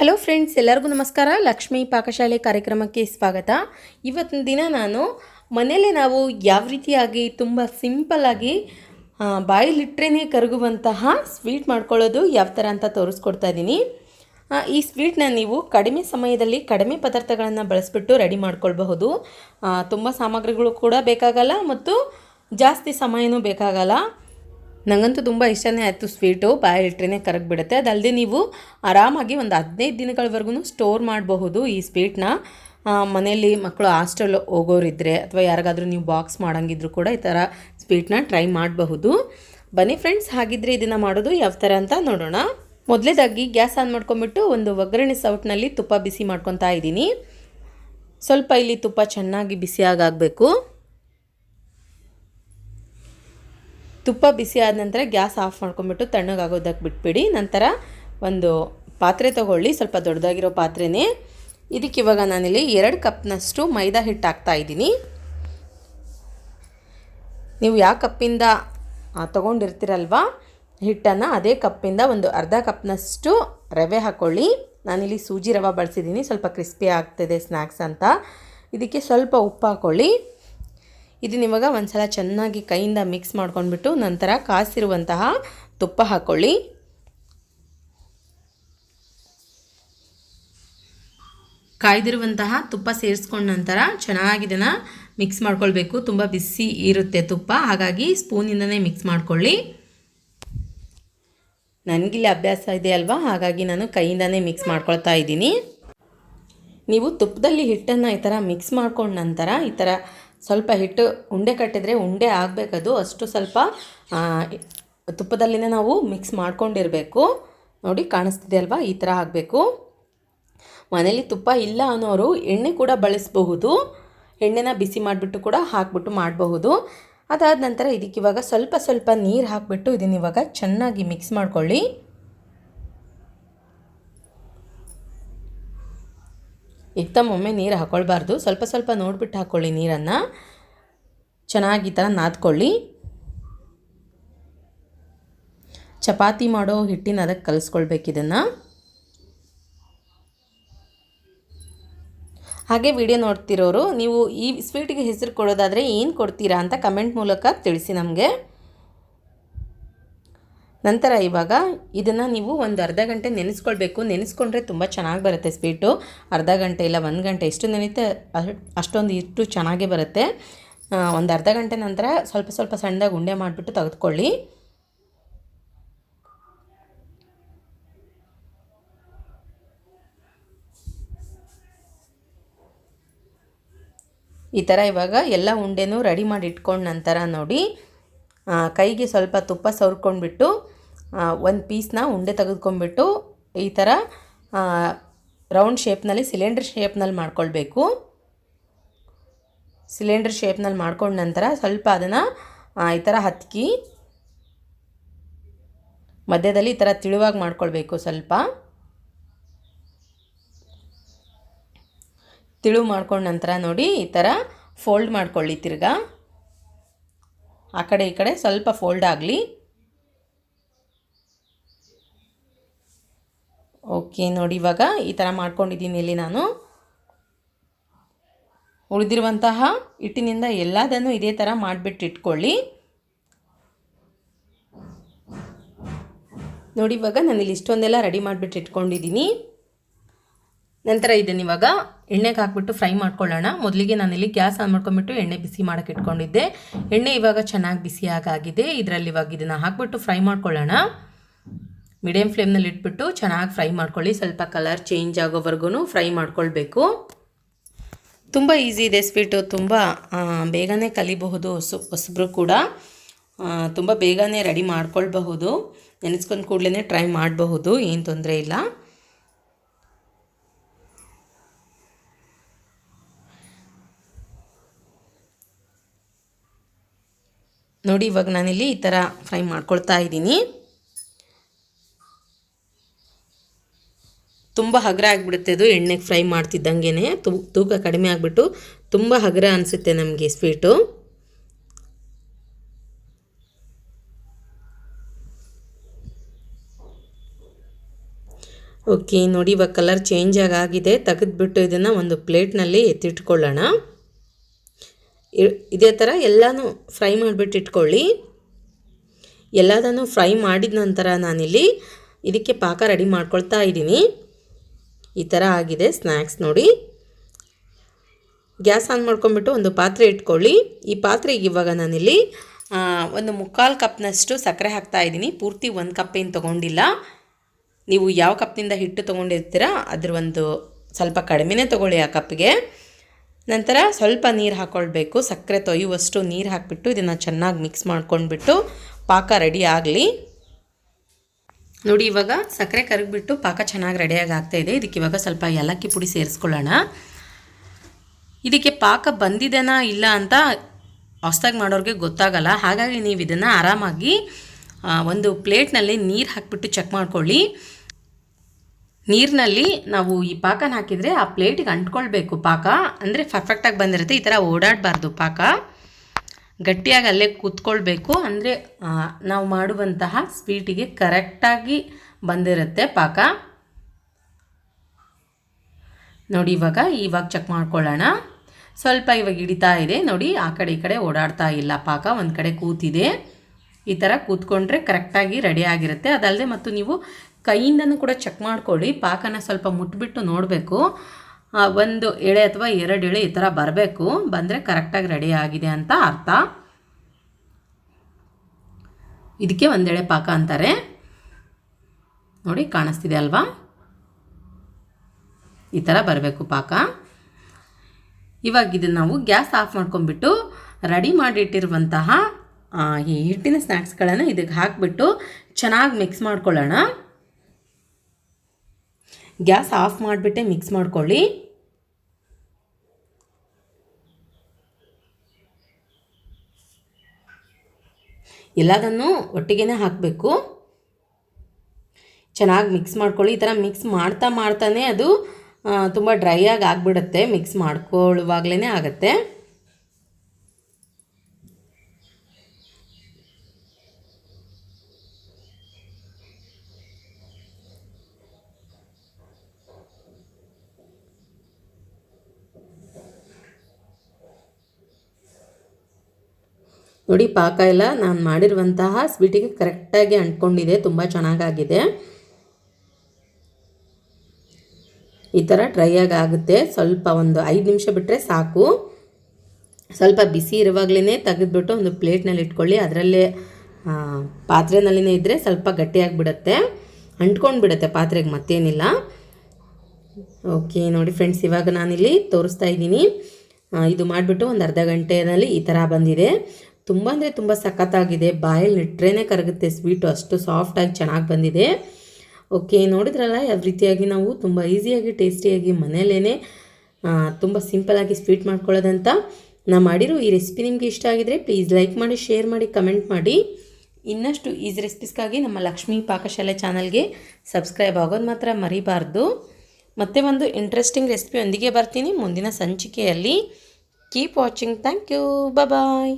Hello friends ಎಲ್ಲರಿಗೂ ನಮಸ್ಕಾರ. ಲಕ್ಷ್ಮೀ ಪಾಕಶಾಲೆ ಕಾರ್ಯಕ್ರಮಕ್ಕೆ ಸ್ವಾಗತ. ಇವತ್ತಿನ ದಿನ ನಾನು ಮನೆಯಲ್ಲೇ ನಾವು ಯಾವ ರೀತಿಯಾಗಿ ತುಂಬ ಸಿಂಪಲ್ಲಾಗಿ ಬಾಯಿಲಿಟ್ರೇ ಕರಗುವಂತಹ ಸ್ವೀಟ್ ಮಾಡ್ಕೊಳ್ಳೋದು ಯಾವ ಥರ ಅಂತ ತೋರಿಸ್ಕೊಡ್ತಾ ಇದ್ದೀನಿ. ಈ ಸ್ವೀಟ್ನ ನೀವು ಕಡಿಮೆ ಸಮಯದಲ್ಲಿ ಕಡಿಮೆ ಪದಾರ್ಥಗಳನ್ನು ಬಳಸಿಬಿಟ್ಟು ರೆಡಿ ಮಾಡ್ಕೊಳ್ಬಹುದು. ತುಂಬ ಸಾಮಗ್ರಿಗಳು ಕೂಡ ಬೇಕಾಗಲ್ಲ ಮತ್ತು ಜಾಸ್ತಿ ಸಮಯನೂ ಬೇಕಾಗಲ್ಲ. ನನಗಂತೂ ತುಂಬ ಇಷ್ಟನೇ ಆಯಿತು ಸ್ವೀಟು. ಬಾಯಿಲಿಟ್ರೇ ಕರಗಿಬಿಡುತ್ತೆ ಅದಲ್ಲದೆ ನೀವು ಆರಾಮಾಗಿ ಒಂದು ಹದಿನೈದು ದಿನಗಳವರೆಗೂ ಸ್ಟೋರ್ ಮಾಡಬಹುದು ಈ ಸ್ವೀಟ್ನ. ಮನೆಯಲ್ಲಿ ಮಕ್ಕಳು ಹಾಸ್ಟೆಲ್ ಹೋಗೋರಿದ್ರೆ ಅಥವಾ ಯಾರಿಗಾದರೂ ನೀವು ಬಾಕ್ಸ್ ಮಾಡೋಂಗಿದ್ರು ಕೂಡ ಈ ಥರ ಸ್ವೀಟ್ನ ಟ್ರೈ ಮಾಡಬಹುದು. ಬನ್ನಿ ಫ್ರೆಂಡ್ಸ್, ಹಾಗಿದ್ರೆ ಇದನ್ನು ಮಾಡೋದು ಯಾವ ಥರ ಅಂತ ನೋಡೋಣ. ಮೊದಲೇದಾಗಿ ಗ್ಯಾಸ್ ಆನ್ ಮಾಡ್ಕೊಂಬಿಟ್ಟು ಒಂದು ಒಗ್ಗರಣೆ ಸೌಟ್ನಲ್ಲಿ ತುಪ್ಪ ಬಿಸಿ ಮಾಡ್ಕೊತಾ ಇದ್ದೀನಿ. ಸ್ವಲ್ಪ ಇಲ್ಲಿ ತುಪ್ಪ ಚೆನ್ನಾಗಿ ಬಿಸಿಯಾಗಬೇಕು ತುಪ್ಪ ಬಿಸಿ ಆದ ನಂತರ ಗ್ಯಾಸ್ ಆಫ್ ಮಾಡ್ಕೊಂಬಿಟ್ಟು ತಣ್ಣಗಾಗೋದಕ್ಕೆ ಬಿಟ್ಬಿಡಿ. ನಂತರ ಒಂದು ಪಾತ್ರೆ ತಗೊಳ್ಳಿ. ಸ್ವಲ್ಪ ದೊಡ್ಡದಾಗಿರೋ ಪಾತ್ರೆನೇ. ಇದಕ್ಕೆ ಇವಾಗ ನಾನಿಲ್ಲಿ ಎರಡು ಕಪ್ನಷ್ಟು ಮೈದಾ ಹಿಟ್ಟು ಹಾಕ್ತಾ ಇದ್ದೀನಿ. ನೀವು ಯಾವ ಕಪ್ಪಿಂದ ತಗೊಂಡಿರ್ತೀರಲ್ವ, ಹಿಟ್ಟನ್ನು ಅದೇ ಕಪ್ಪಿಂದ ಒಂದು ಅರ್ಧ ಕಪ್ನಷ್ಟು ರವೆ ಹಾಕ್ಕೊಳ್ಳಿ ನಾನಿಲ್ಲಿ ಸೂಜಿ ರವೆ ಬಳಸಿದ್ದೀನಿ. ಸ್ವಲ್ಪ ಕ್ರಿಸ್ಪಿ ಆಗ್ತದೆ ಸ್ನ್ಯಾಕ್ಸ್ ಅಂತ. ಇದಕ್ಕೆ ಸ್ವಲ್ಪ ಉಪ್ಪು ಹಾಕ್ಕೊಳ್ಳಿ ಇದನ್ನ ಇವಾಗ ಒಂದ್ಸಲ ಚೆನ್ನಾಗಿ ಕೈಯಿಂದ ಮಿಕ್ಸ್ ಮಾಡ್ಕೊಂಡ್ಬಿಟ್ಟು ನಂತರ ಕಾಸಿರುವಂತಹ ತುಪ್ಪ ಹಾಕ್ಕೊಳ್ಳಿ ಕಾಯ್ದಿರುವಂತಹ ತುಪ್ಪ ಸೇರಿಸ್ಕೊಂಡ ನಂತರ ಚೆನ್ನಾಗಿ ಇದನ್ನು ಮಿಕ್ಸ್ ಮಾಡ್ಕೊಳ್ಬೇಕು. ತುಂಬ ಬಿಸಿ ಇರುತ್ತೆ ತುಪ್ಪ, ಹಾಗಾಗಿ ಸ್ಪೂನಿಂದನೇ ಮಿಕ್ಸ್ ಮಾಡ್ಕೊಳ್ಳಿ. ನನಗಿಲ್ಲಿ ಅಭ್ಯಾಸ ಇದೆ ಅಲ್ವಾ? ಹಾಗಾಗಿ ನಾನು ಕೈಯಿಂದನೇ ಮಿಕ್ಸ್ ಮಾಡ್ಕೊಳ್ತಾ ಇದ್ದೀನಿ. ನೀವು ತುಪ್ಪದಲ್ಲಿ ಹಿಟ್ಟನ್ನು ಈ ಥರ ಮಿಕ್ಸ್ ಮಾಡ್ಕೊಂಡ ನಂತರ ಈ ಥರ ಸ್ವಲ್ಪ ಹಿಟ್ಟು ಉಂಡೆ ಕಟ್ಟಿದರೆ ಉಂಡೆ ಆಗಬೇಕದು. ಅಷ್ಟು ಸ್ವಲ್ಪ ತುಪ್ಪದಲ್ಲಿನೇ ನಾವು ಮಿಕ್ಸ್ ಮಾಡ್ಕೊಂಡಿರಬೇಕು. ನೋಡಿ, ಕಾಣಿಸ್ತಿದೆ ಅಲ್ವಾ? ಈ ಥರ ಆಗಬೇಕು. ಮನೇಲಿ ತುಪ್ಪ ಇಲ್ಲ ಅನ್ನೋರು ಎಣ್ಣೆ ಕೂಡ ಬಳಸಬಹುದು. ಎಣ್ಣೆನ ಬಿಸಿ ಮಾಡಿಬಿಟ್ಟು ಕೂಡ ಹಾಕ್ಬಿಟ್ಟು ಮಾಡಬಹುದು. ಅದಾದ ನಂತರ ಇದಕ್ಕೆ ಇವಾಗ ಸ್ವಲ್ಪ ಸ್ವಲ್ಪ ನೀರು ಹಾಕಿಬಿಟ್ಟು ಇದನ್ನ ಇವಾಗ ಚೆನ್ನಾಗಿ ಮಿಕ್ಸ್ ಮಾಡ್ಕೊಳ್ಳಿ. ಒಮ್ಮೆ ನೀರು ಹಾಕ್ಕೊಳ್ಬಾರ್ದು ಸ್ವಲ್ಪ ಸ್ವಲ್ಪ ನೋಡಿಬಿಟ್ಟು ಹಾಕ್ಕೊಳ್ಳಿ ನೀರನ್ನು. ಚೆನ್ನಾಗಿ ಈ ಥರ ನಾದ್ಕೊಳ್ಳಿ. ಚಪಾತಿ ಮಾಡೋ ಹಿಟ್ಟಿನ ಅದಕ್ಕೆ ಕಲಿಸ್ಕೊಳ್ಬೇಕು ಇದನ್ನು. ಹಾಗೆ ವಿಡಿಯೋ ನೋಡ್ತಿರೋರು, ನೀವು ಈ ಸ್ವೀಟಿಗೆ ಹೆಸರು ಕೊಡೋದಾದರೆ ಏನು ಕೊಡ್ತೀರಾ ಅಂತ ಕಮೆಂಟ್ ಮೂಲಕ ತಿಳಿಸಿ ನಮಗೆ. ನಂತರ ಇವಾಗ ಇದನ್ನು ನೀವು ಒಂದು ಅರ್ಧ ಗಂಟೆ ನೆನೆಸ್ಕೊಳ್ಬೇಕು. ನೆನೆಸ್ಕೊಂಡ್ರೆ ತುಂಬ ಚೆನ್ನಾಗಿ ಬರುತ್ತೆ ಸ್ವೀಟು ಅರ್ಧ ಗಂಟೆ ಇಲ್ಲ, ಒಂದು ಗಂಟೆ ಎಷ್ಟು ನೆನೆಯುತ್ತೆ ಅಷ್ಟ್- ಅಷ್ಟೊಂದು ಇಷ್ಟು ಚೆನ್ನಾಗೇ ಬರುತ್ತೆ. ಒಂದು ಅರ್ಧ ಗಂಟೆ ನಂತರ ಸ್ವಲ್ಪ ಸ್ವಲ್ಪ ಸಣ್ಣದಾಗಿ ಉಂಡೆ ಮಾಡಿಬಿಟ್ಟು ತೆಗೆದುಕೊಳ್ಳಿ. ಈ ಥರ ಇವಾಗ ಎಲ್ಲ ಉಂಡೆನೂ ರೆಡಿ ಮಾಡಿ ಇಟ್ಕೊಂಡ ನಂತರ ನೋಡಿ ಕೈಗೆ ಸ್ವಲ್ಪ ತುಪ್ಪ ಸವರ್ಕೊಂಡ್ಬಿಟ್ಟು ಒಂದು ಪೀಸ್ನ ಉಂಡೆ ತೆಗೆದುಕೊಂಡ್ಬಿಟ್ಟು ಈ ಥರ ರೌಂಡ್ ಶೇಪ್ನಲ್ಲಿ ಸಿಲಿಂಡರ್ ಶೇಪ್ನಲ್ಲಿ ಮಾಡ್ಕೊಳ್ಬೇಕು. ಸಿಲಿಂಡರ್ ಶೇಪ್ನಲ್ಲಿ ಮಾಡ್ಕೊಂಡ ನಂತರ ಸ್ವಲ್ಪ ಅದನ್ನು ಈ ಥರ ಹತ್ಕಿ, ಮಧ್ಯದಲ್ಲಿ ಈ ಥರ ತಿಳುವಾಗಿ ಮಾಡ್ಕೊಳ್ಬೇಕು ಸ್ವಲ್ಪ. ತಿಳು ಮಾಡ್ಕೊಂಡ ನಂತರ ನೋಡಿ ಈ ಥರ ಫೋಲ್ಡ್ ಮಾಡ್ಕೊಳ್ಳಿ ತಿರ್ಗಾ. ಆ ಕಡೆ ಈ ಕಡೆ ಸ್ವಲ್ಪ ಫೋಲ್ಡ್ ಆಗಲಿ. ಓಕೆ ನೋಡಿ ಇವಾಗ ಈ ಥರ ಮಾಡ್ಕೊಂಡಿದ್ದೀನಿ ಇಲ್ಲಿ ನಾನು. ಉಳಿದಿರುವಂತಹ ಹಿಟ್ಟಿನಿಂದ ಎಲ್ಲದನ್ನು ಇದೇ ಥರ ಮಾಡಿಬಿಟ್ಟು ಇಟ್ಕೊಳ್ಳಿ. ನೋಡಿ ಇವಾಗ ನಾನು ಇಲ್ಲಿ ಇಷ್ಟೊಂದೆಲ್ಲ ರೆಡಿ ಮಾಡಿಬಿಟ್ಟು ಇಟ್ಕೊಂಡಿದ್ದೀನಿ. ನಂತರ ಇದನ್ನ ಇವಾಗ ಎಣ್ಣೆಗೆ ಹಾಕ್ಬಿಟ್ಟು ಫ್ರೈ ಮಾಡ್ಕೊಳ್ಳೋಣ. ಮೊದಲಿಗೆ ನಾನಿಲ್ಲಿ ಗ್ಯಾಸ್ ಆನ್ ಮಾಡ್ಕೊಂಬಿಟ್ಟು ಎಣ್ಣೆ ಬಿಸಿ ಮಾಡೋಕ್ಕೆ ಇಟ್ಕೊಂಡಿದ್ದೆ. ಎಣ್ಣೆ ಇವಾಗ ಚೆನ್ನಾಗಿ ಬಿಸಿ ಆಗಾಗಿದೆ ಇದರಲ್ಲಿ ಇವಾಗ ಇದನ್ನು ಹಾಕ್ಬಿಟ್ಟು ಫ್ರೈ ಮಾಡ್ಕೊಳ್ಳೋಣ. ಮೀಡಿಯಂ ಫ್ಲೇಮ್ನಲ್ಲಿ ಇಟ್ಬಿಟ್ಟು ಚೆನ್ನಾಗಿ ಫ್ರೈ ಮಾಡ್ಕೊಳ್ಳಿ. ಸ್ವಲ್ಪ ಕಲರ್ ಚೇಂಜ್ ಆಗೋವರೆಗೂ ಫ್ರೈ ಮಾಡ್ಕೊಳ್ಬೇಕು. ತುಂಬ ಈಸಿ ಇದೆ ಸ್ವೀಟು. ತುಂಬ ಬೇಗನೆ ಕಲಿಬಹುದು. ಹೊಸ, ಹೊಸಬ್ರು ಕೂಡ ತುಂಬ ಬೇಗನೆ ರೆಡಿ ಮಾಡ್ಕೊಳ್ಬಹುದು. ನೆನೆಸ್ಕೊಂಡು ಕೂಡಲೇ ಟ್ರೈ ಮಾಡಬಹುದು. ಏನು ತೊಂದರೆ ಇಲ್ಲ. ನೋಡಿ, ಇವಾಗ ನಾನಿಲ್ಲಿ ಈ ಥರ ಫ್ರೈ ಮಾಡ್ಕೊಳ್ತಾ ಇದ್ದೀನಿ. ತುಂಬ ಹಗರ ಆಗಿಬಿಡುತ್ತೆ ಅದು, ಎಣ್ಣೆಗೆ ಫ್ರೈ ಮಾಡ್ತಿದ್ದಂಗೆ ತೂಕ ಕಡಿಮೆ ಆಗಿಬಿಟ್ಟು ತುಂಬ ಹಗರ ಅನಿಸುತ್ತೆ ನಮಗೆ ಸ್ವೀಟು. ಓಕೆ, ನೋಡಿ, ಇವಾಗ ಕಲರ್ ಚೇಂಜ್ ಆಗಿದೆ. ತೆಗೆದ್ಬಿಟ್ಟು ಇದನ್ನು ಒಂದು ಪ್ಲೇಟ್ನಲ್ಲಿ ಎತ್ತಿಟ್ಕೊಳ್ಳೋಣ. ಇದೇ ಥರ ಎಲ್ಲನೂ ಫ್ರೈ ಮಾಡಿಬಿಟ್ಟು ಇಟ್ಕೊಳ್ಳಿ. ಎಲ್ಲದನ್ನು ಫ್ರೈ ಮಾಡಿದ ನಂತರ ನಾನಿಲ್ಲಿ ಇದಕ್ಕೆ ಪಾಕ ರೆಡಿ ಮಾಡ್ಕೊಳ್ತಾ ಇದ್ದೀನಿ. ಈ ಥರ ಆಗಿದೆ ಸ್ನ್ಯಾಕ್ಸ್ ನೋಡಿ. ಗ್ಯಾಸ್ ಆನ್ ಮಾಡ್ಕೊಂಬಿಟ್ಟು ಒಂದು ಪಾತ್ರೆ ಇಟ್ಕೊಳ್ಳಿ. ಈ ಪಾತ್ರೆಗೆ ಇವಾಗ ನಾನಿಲ್ಲಿ ಒಂದು ಮುಕ್ಕಾಲು ಕಪ್ನಷ್ಟು ಸಕ್ಕರೆ ಹಾಕ್ತಾ ಇದ್ದೀನಿ. ಪೂರ್ತಿ ಒಂದು ಕಪ್ ಏನು ತೊಗೊಂಡಿಲ್ಲ. ನೀವು ಯಾವ ಕಪ್ನಿಂದ ಹಿಟ್ಟು ತೊಗೊಂಡಿರ್ತೀರ ಅದ್ರ ಒಂದು ಸ್ವಲ್ಪ ಕಡಿಮೆನೇ ತೊಗೊಳ್ಳಿ ಆ ಕಪ್ಗೆ. ನಂತರ ಸ್ವಲ್ಪ ನೀರು ಹಾಕ್ಕೊಳ್ಬೇಕು ಸಕ್ಕರೆ ತೊಯ್ಯುವಷ್ಟು ನೀರು ಹಾಕಿಬಿಟ್ಟು ಇದನ್ನು ಚೆನ್ನಾಗಿ ಮಿಕ್ಸ್ ಮಾಡ್ಕೊಂಡ್ಬಿಟ್ಟು ಪಾಕ ರೆಡಿ ಆಗಲಿ. ನೋಡಿ, ಇವಾಗ ಸಕ್ಕರೆ ಕರಗಿಬಿಟ್ಟು ಪಾಕ ಚೆನ್ನಾಗಿ ರೆಡಿಯಾಗಿ ಆಗ್ತಾಯಿದೆ ಇದಕ್ಕೆ ಇವಾಗ ಸ್ವಲ್ಪ ಏಲಕ್ಕಿ ಪುಡಿ ಸೇರಿಸ್ಕೊಳ್ಳೋಣ. ಇದಕ್ಕೆ ಪಾಕ ಬಂದಿದೆನಾ ಇಲ್ಲ ಅಂತ ಹೊಸ್ದಾಗಿ ಮಾಡೋರಿಗೆ ಗೊತ್ತಾಗಲ್ಲ. ಹಾಗಾಗಿ ನೀವು ಇದನ್ನು ಆರಾಮಾಗಿ ಒಂದು ಪ್ಲೇಟ್ನಲ್ಲಿ ನೀರು ಹಾಕಿಬಿಟ್ಟು ಚೆಕ್ ಮಾಡ್ಕೊಳ್ಳಿ. ನೀರಿನಲ್ಲಿ ನಾವು ಈ ಪಾಕನ ಹಾಕಿದರೆ ಆ ಪ್ಲೇಟಿಗೆ ಅಂಟ್ಕೊಳ್ಬೇಕು ಪಾಕ. ಅಂದರೆ ಪರ್ಫೆಕ್ಟಾಗಿ ಬಂದಿರುತ್ತೆ. ಈ ಥರ ಓಡಾಡಬಾರ್ದು ಪಾಕ. ಗಟ್ಟಿಯಾಗಿ ಅಲ್ಲೇ ಕೂತ್ಕೊಳ್ಬೇಕು. ಅಂದರೆ ನಾವು ಮಾಡುವಂತಹ ಸ್ವೀಟಿಗೆ ಕರೆಕ್ಟಾಗಿ ಬಂದಿರುತ್ತೆ ಪಾಕ. ನೋಡಿ, ಇವಾಗ ಇವಾಗ ಚೆಕ್ ಮಾಡ್ಕೊಳ್ಳೋಣ. ಸ್ವಲ್ಪ ಇವಾಗ ಹಿಡಿತಾ ಇದೆ. ನೋಡಿ, ಆ ಕಡೆ, ಈ ಕಡೆ ಓಡಾಡ್ತಾ ಇಲ್ಲ ಪಾಕ. ಒಂದು ಕಡೆ ಕೂತಿದೆ. ಈ ಥರ ಕೂತ್ಕೊಂಡ್ರೆ ಕರೆಕ್ಟಾಗಿ ರೆಡಿ ಆಗಿರುತ್ತೆ. ಅದಲ್ಲದೆ ಮತ್ತು ನೀವು ಕೈಯಿಂದನೂ ಕೂಡ ಚೆಕ್ ಮಾಡ್ಕೊಳ್ಳಿ, ಪಾಕನ ಸ್ವಲ್ಪ ಮುಟ್ಬಿಟ್ಟು ನೋಡಬೇಕು. ಒಂದು ಎಳೆ ಅಥವಾ ಎರಡು ಎಳೆ ಈ ಥರ ಬರಬೇಕು, ಬಂದರೆ ಕರೆಕ್ಟಾಗಿ ರೆಡಿ ಆಗಿದೆ ಅಂತ ಅರ್ಥ. ಇದಕ್ಕೆ ಒಂದೆಳೆ ಪಾಕ ಅಂತಾರೆ. ನೋಡಿ, ಕಾಣಿಸ್ತಿದೆ ಅಲ್ವಾ? ಈ ಥರ ಬರಬೇಕು ಪಾಕ. ಇವಾಗ ಇದನ್ನು ನಾವು ಗ್ಯಾಸ್ ಆಫ್ ಮಾಡ್ಕೊಂಡ್ಬಿಟ್ಟು ರೆಡಿ ಮಾಡಿಟ್ಟಿರುವಂತಹ ಈ ಹಿಟ್ಟಿನ ಸ್ನ್ಯಾಕ್ಸ್ಗಳನ್ನು ಇದಕ್ಕೆ ಹಾಕಿಬಿಟ್ಟು ಚೆನ್ನಾಗಿ ಮಿಕ್ಸ್ ಮಾಡ್ಕೊಳ್ಳೋಣ. ಗ್ಯಾಸ್ ಆಫ್ ಮಾಡಿಬಿಟ್ಟೆ ಮಿಕ್ಸ್ ಮಾಡ್ಕೊಳ್ಳಿ. ಎಲ್ಲದನ್ನು ಒಟ್ಟಿಗೆ ಹಾಕಬೇಕು. ಚೆನ್ನಾಗಿ ಮಿಕ್ಸ್ ಮಾಡ್ಕೊಳ್ಳಿ. ಈ ಥರ ಮಿಕ್ಸ್ ಮಾಡ್ತಾ ಮಾಡ್ತಾನೆ ಅದು ತುಂಬ ಡ್ರೈ ಆಗಿ ಆಗಿಬಿಡುತ್ತೆ. ಮಿಕ್ಸ್ ಮಾಡ್ಕೊಳ್ಳುವಾಗಲೇ ಆಗುತ್ತೆ. ನೋಡಿ, ಪಾಕ ಎಲ್ಲ ನಾನು ಮಾಡಿರುವಂತಹ ಸ್ವೀಟಿಗೆ ಕರೆಕ್ಟಾಗಿ ಅಂಟ್ಕೊಂಡಿದೆ, ತುಂಬ ಚೆನ್ನಾಗಾಗಿದೆ. ಈ ಥರ ಡ್ರೈ ಆಗಿ ಆಗುತ್ತೆ. ಸ್ವಲ್ಪ ಒಂದು ಐದು ನಿಮಿಷ ಬಿಟ್ಟರೆ ಸಾಕು. ಸ್ವಲ್ಪ ಬಿಸಿ ಇರುವಾಗಲೇ ತೆಗೆದುಬಿಟ್ಟು ಒಂದು ಪ್ಲೇಟ್ನಲ್ಲಿ ಇಟ್ಕೊಳ್ಳಿ. ಅದರಲ್ಲೇ ಪಾತ್ರೆನಲ್ಲಿನೇ ಇದ್ದರೆ ಸ್ವಲ್ಪ ಗಟ್ಟಿಯಾಗಿಬಿಡತ್ತೆ ಅಂಟ್ಕೊಂಡು ಬಿಡುತ್ತೆ ಪಾತ್ರೆಗೆ ಮತ್ತೇನಿಲ್ಲ. ಓಕೆ ನೋಡಿ ಫ್ರೆಂಡ್ಸ್ ಇವಾಗ ನಾನಿಲ್ಲಿ ತೋರಿಸ್ತಾ ಇದ್ದೀನಿ. ಇದು ಮಾಡಿಬಿಟ್ಟು ಒಂದು ಅರ್ಧ ಗಂಟೆಯಲ್ಲಿ ಈ ಥರ ಬಂದಿದೆ. ತುಂಬ ಅಂದರೆ ತುಂಬ ಸಖತ್ತಾಗಿದೆ. ಬಾಯಲ್ಲಿ ಇಟ್ರೇ ಕರಗುತ್ತೆ, ಸ್ವೀಟು ಅಷ್ಟು ಸಾಫ್ಟಾಗಿ ಚೆನ್ನಾಗಿ ಬಂದಿದೆ. ಓಕೆ ನೋಡಿದ್ರಲ್ಲ ಯಾವ ರೀತಿಯಾಗಿ ನಾವು ತುಂಬ ಈಸಿಯಾಗಿ ಟೇಸ್ಟಿಯಾಗಿ ಮನೆಯಲ್ಲೇ ತುಂಬ ಸಿಂಪಲಾಗಿ ಸ್ವೀಟ್ ಮಾಡ್ಕೊಳ್ಳೋದಂತ ನಾ ಮಾಡಿರೋ ಈ ರೆಸಿಪಿ ನಿಮಗೆ ಇಷ್ಟ ಆಗಿದರೆ ಪ್ಲೀಸ್ ಲೈಕ್ ಮಾಡಿ ಶೇರ್ ಮಾಡಿ ಕಮೆಂಟ್ ಮಾಡಿ. ಇನ್ನಷ್ಟು ಈಸಿ ರೆಸಿಪೀಸ್ಗಾಗಿ ನಮ್ಮ ಲಕ್ಷ್ಮೀ ಪಾಕಶಾಲೆ ಚಾನಲ್ಗೆ ಸಬ್ಸ್ಕ್ರೈಬ್ ಆಗೋದು ಮಾತ್ರ ಮರಿಬಾರ್ದು. ಮತ್ತೆ ಒಂದು ಇಂಟ್ರೆಸ್ಟಿಂಗ್ ರೆಸಿಪಿಯೊಂದಿಗೆ ಬರ್ತೀನಿ. ಮುಂದಿನ ಸಂಚಿಕೆಯಲ್ಲಿ. Keep watching thank you bye